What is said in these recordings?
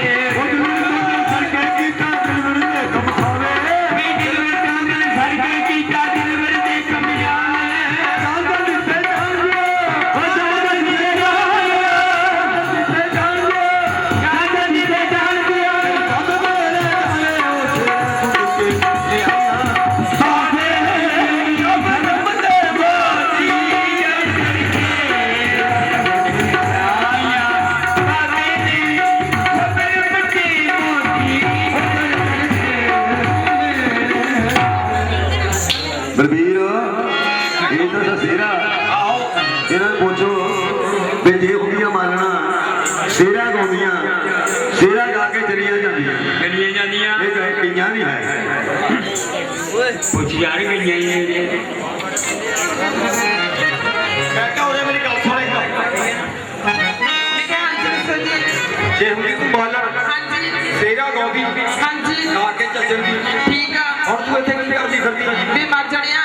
Porque गैया भी है कुछ यार गैया ही है ਜੇ ਹੁੰਦੀ ਤੂੰ ਬਾਲਰ ਹਾਂਜੀ ਸੇਰਾ ਗਾਉਂਦੀ ਹਾਂਜੀ ਗਾ ਕੇ ਚੱਜਣ ਦੀ। ਠੀਕ ਆ ਔਰ ਤੂੰ ਇੱਥੇ ਕੀ ਕਰਦੀ ਫਿਰਦੀ ਵੀ ਮਰ ਜਣਿਆ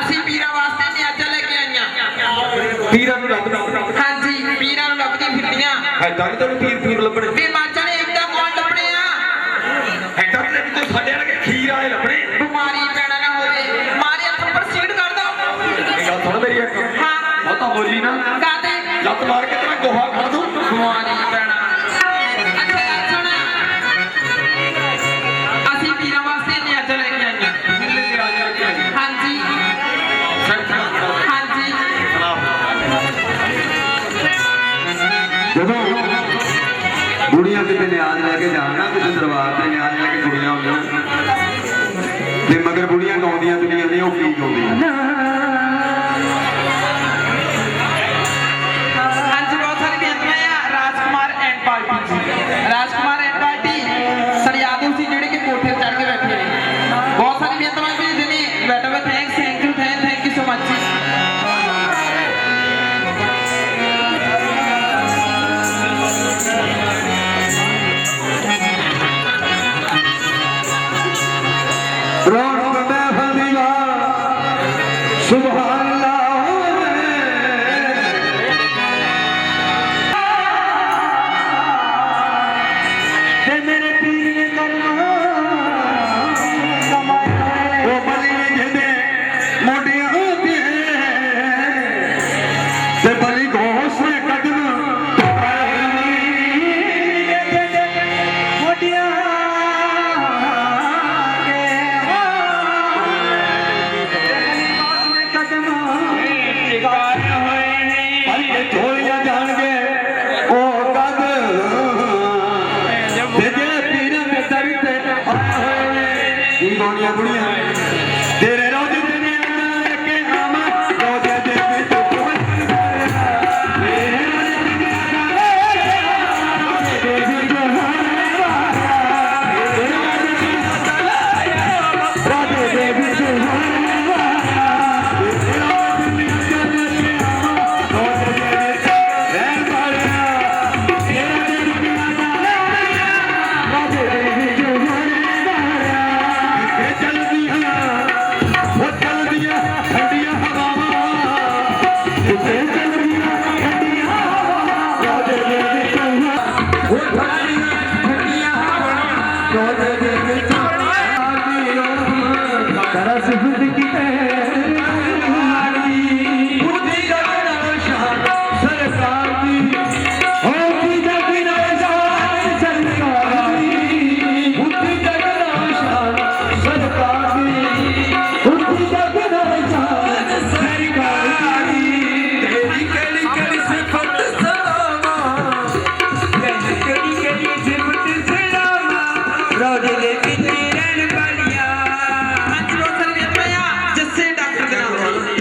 ਅਸੀਂ ਪੀਰਾਂ ਵਾਸਤੇ ਨਿਆਜਾ ਲੈ ਕੇ ਆਈਆਂ ਪੀਰਾਂ ਨੂੰ ਲੱਭਦੀ ਹਾਂਜੀ ਪੀਰਾਂ ਨੂੰ ਲੱਭਦੀ ਫਿਰਦੀਆਂ। ਹੈ ਤਾਂ ਤੈਨੂੰ ਪੀਰ ਪੀਰ ਲੱਭਣ। ਵੀ ਬੋਲੀ ਨਾ। ਕਾਤੇ ਲੱਤ ਮਾਰ ਕੇ ਤੇਰਾ ਗੋਹਾ ਖਾ ਦੂੰ। ਬਿਮਾਰੀ ਪੈਣਾ। ਜਦੋਂ ਬੁੜੀਆਂ ਕਿਤੇ ਨਿਆਜ਼ ਲੈ ਕੇ ਜਾਣਾ ਕਿਸੇ ਦਰਬਾਰ ਤੇ ਨਿਆਜ਼ ਲੈ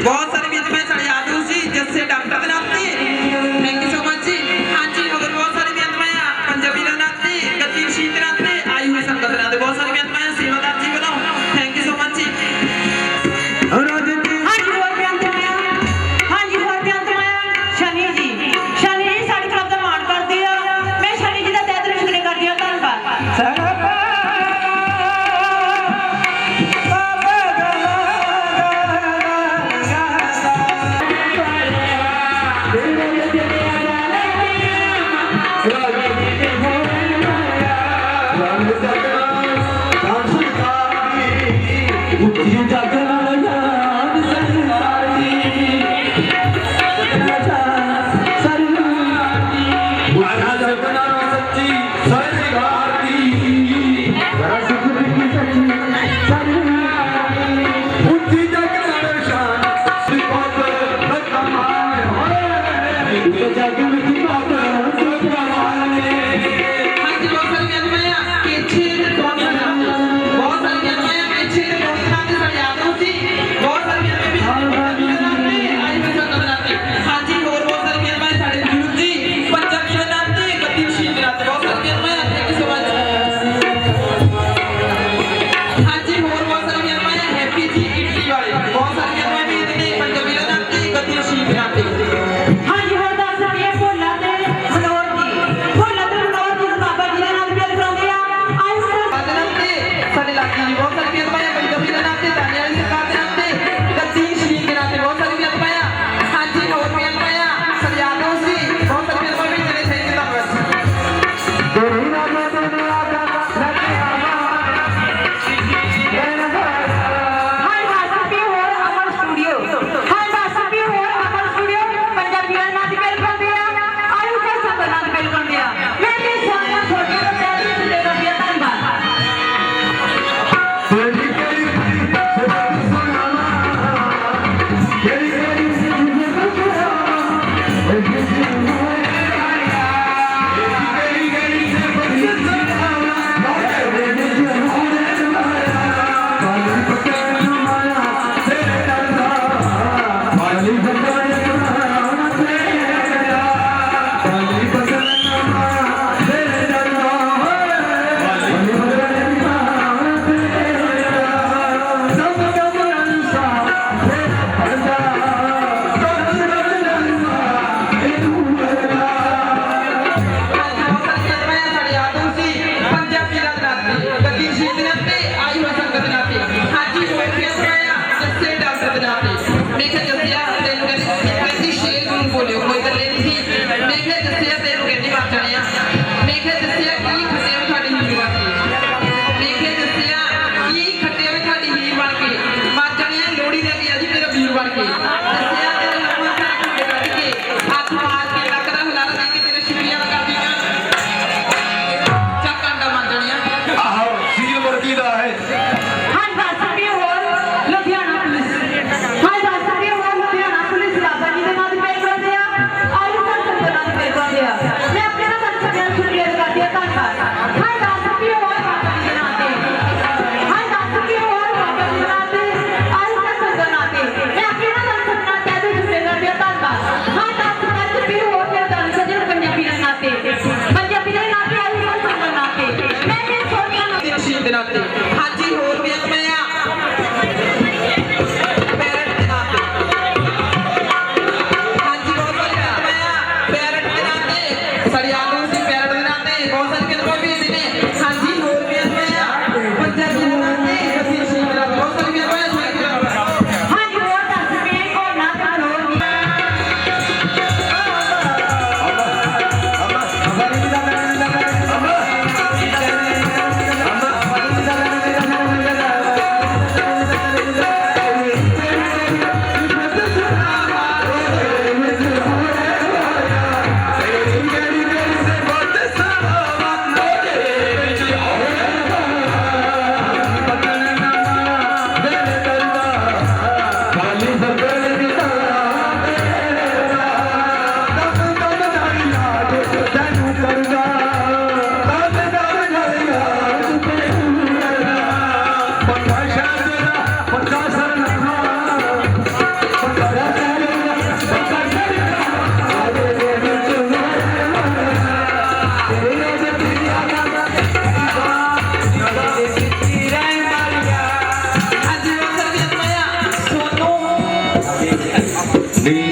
Goza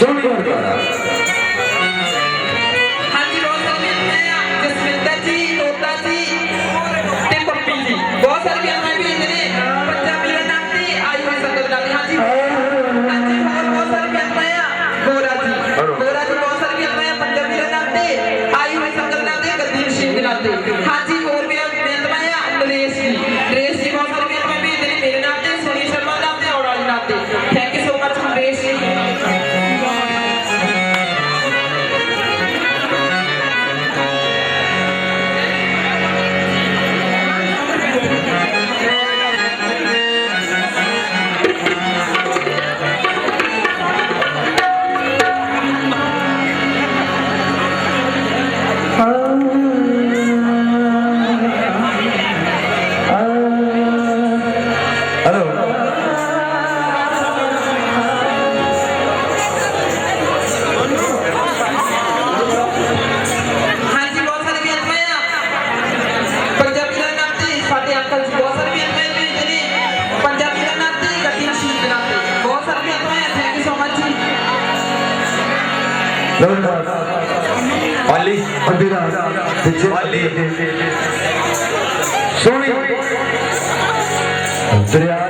శోభి గారి ద్వారా Adira, Vijay, Suri, Driya.